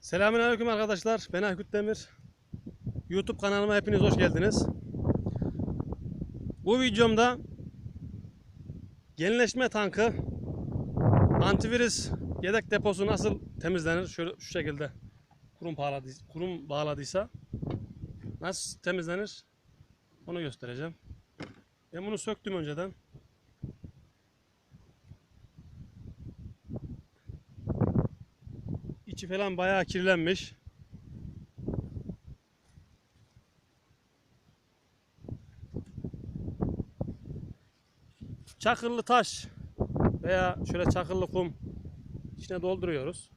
Selamünaleyküm arkadaşlar. Ben Aykut Demir. YouTube kanalıma hepiniz hoş geldiniz. Bu videomda yenileşme tankı antivirüs yedek deposu nasıl temizlenir? Şöyle şu şekilde kurum bağladı, kurum bağladıysa nasıl temizlenir? Onu göstereceğim. Ben bunu söktüm önceden. İçi falan bayağı kirlenmiş. Çakıllı taş veya şöyle çakıllı kum içine dolduruyoruz.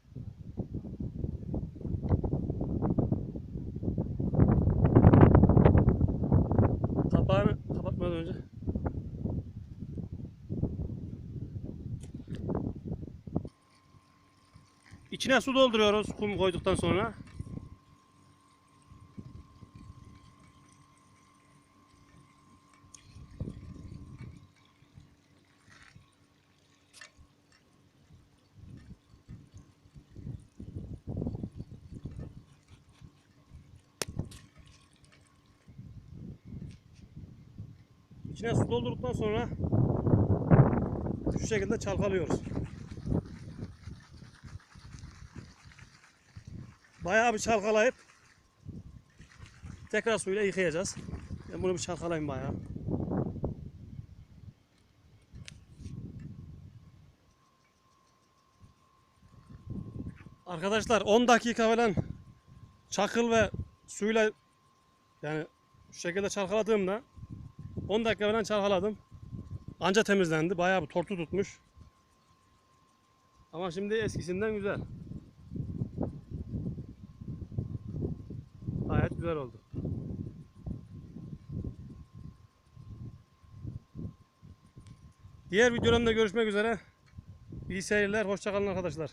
İçine su dolduruyoruz kum koyduktan sonra. İçine su doldurduktan sonra şu şekilde çalkalıyoruz. Bayağı bir çalkalayıp tekrar suyla yıkayacağız. Ben bunu bir çalkalayayım bayağı. Arkadaşlar 10 dakika falan çakıl ve suyla yani şu şekilde çalkaladığımda 10 dakika falan çalkaladım. Anca temizlendi. Bayağı bir tortu tutmuş. Ama şimdi eskisinden güzel. Güzel oldu. Diğer videolarımda görüşmek üzere. İyi seyirler. Hoşçakalın arkadaşlar.